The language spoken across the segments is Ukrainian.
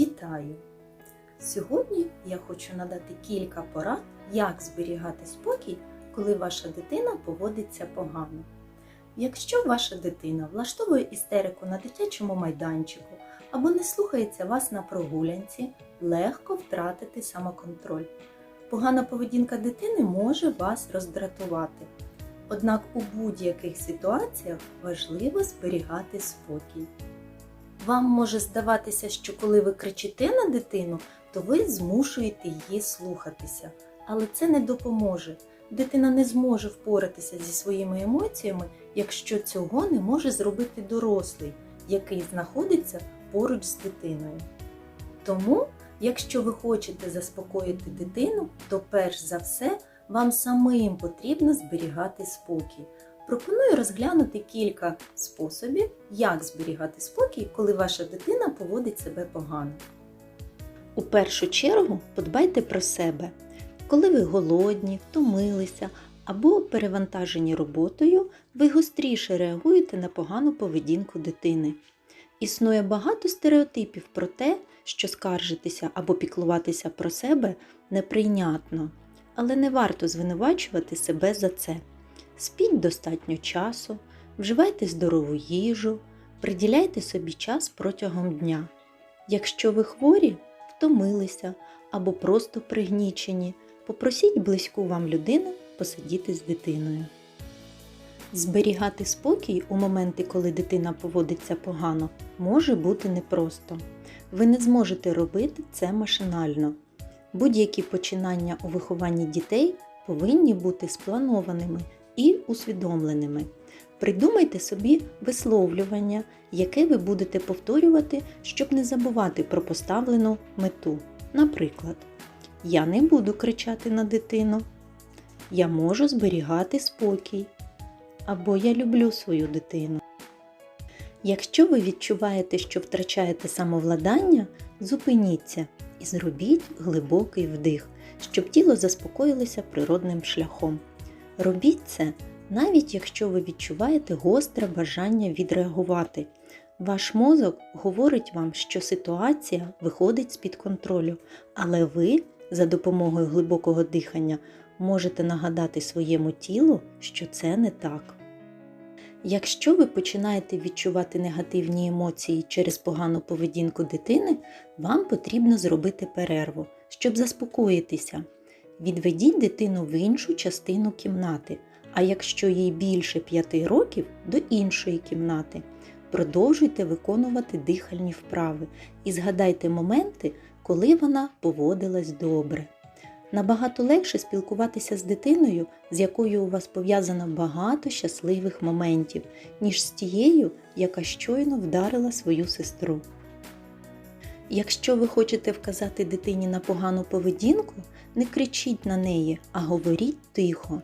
Вітаю! Сьогодні я хочу надати кілька порад, як зберігати спокій, коли ваша дитина поводиться погано. Якщо ваша дитина влаштовує істерику на дитячому майданчику або не слухається вас на прогулянці, легко втратити самоконтроль. Погана поведінка дитини може вас роздратувати. Однак у будь-яких ситуаціях важливо зберігати спокій. Вам може здаватися, що коли ви кричите на дитину, то ви змушуєте її слухатися, але це не допоможе. Дитина не зможе впоратися зі своїми емоціями, якщо цього не може зробити дорослий, який знаходиться поруч з дитиною. Тому, якщо ви хочете заспокоїти дитину, то перш за все вам самим потрібно зберігати спокій. Пропоную розглянути кілька способів, як зберігати спокій, коли ваша дитина поводить себе погано. У першу чергу подбайте про себе. Коли ви голодні, втомилися або перевантажені роботою, ви гостріше реагуєте на погану поведінку дитини. Існує багато стереотипів про те, що скаржитися або піклуватися про себе неприйнятно, але не варто звинувачувати себе за це. Спіть достатньо часу, вживайте здорову їжу, приділяйте собі час протягом дня. Якщо ви хворі, втомилися або просто пригнічені, попросіть близьку вам людину посидіти з дитиною. Зберігати спокій у моменти, коли дитина поводиться погано, може бути непросто. Ви не зможете робити це машинально. Будь-які починання у вихованні дітей повинні бути спланованими і усвідомленими. Придумайте собі висловлювання, яке ви будете повторювати, щоб не забувати про поставлену мету. Наприклад, Я не буду кричати на дитину. Я можу зберігати спокій. Або Я люблю свою дитину. Якщо ви відчуваєте, що втрачаєте самовладання, зупиніться і зробіть глибокий вдих, щоб тіло заспокоїлося природним шляхом. Робіть це, навіть якщо ви відчуваєте гостре бажання відреагувати. Ваш мозок говорить вам, що ситуація виходить з-під контролю, але ви за допомогою глибокого дихання можете нагадати своєму тілу, що це не так. Якщо ви починаєте відчувати негативні емоції через погану поведінку дитини, вам потрібно зробити перерву, щоб заспокоїтися. Відведіть дитину в іншу частину кімнати, а якщо їй більше 5 років, до іншої кімнати. Продовжуйте виконувати дихальні вправи і згадайте моменти, коли вона поводилась добре. Набагато легше спілкуватися з дитиною, з якою у вас пов'язано багато щасливих моментів, ніж з тією, яка щойно вдарила свою сестру. Якщо ви хочете вказати дитині на погану поведінку, не кричіть на неї, а говоріть тихо.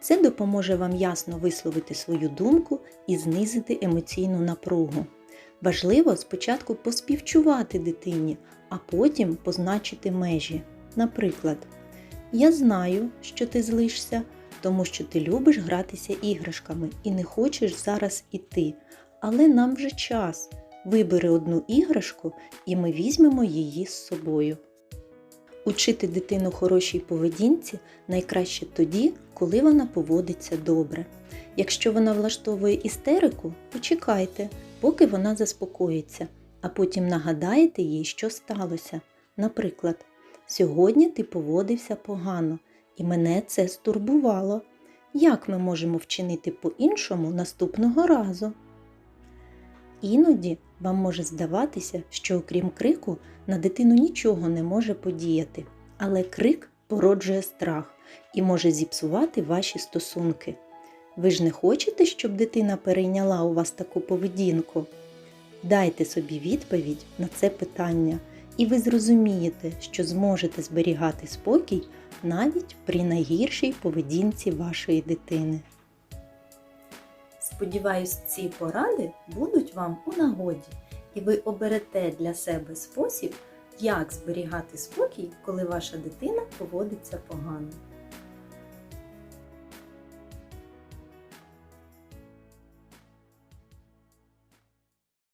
Це допоможе вам ясно висловити свою думку і знизити емоційну напругу. Важливо спочатку поспівчувати дитині, а потім позначити межі. Наприклад, Я знаю, що ти злишся, тому що ти любиш гратися іграшками і не хочеш зараз іти. Але нам вже час. Вибери одну іграшку і ми візьмемо її з собою. Учити дитину хорошій поведінці найкраще тоді, коли вона поводиться добре. Якщо вона влаштовує істерику, почекайте, поки вона заспокоїться, а потім нагадаєте їй, що сталося. Наприклад, сьогодні ти поводився погано, і мене це стурбувало. Як ми можемо вчинити по-іншому наступного разу? Іноді вам може здаватися, що окрім крику на дитину нічого не може подіяти, але крик породжує страх і може зіпсувати ваші стосунки. Ви ж не хочете, щоб дитина перейняла у вас таку поведінку? Дайте собі відповідь на це питання, і ви зрозумієте, що зможете зберігати спокій навіть при найгіршій поведінці вашої дитини. Сподіваюсь, ці поради будуть вам у нагоді, і ви оберете для себе спосіб, як зберігати спокій, коли ваша дитина поводиться погано.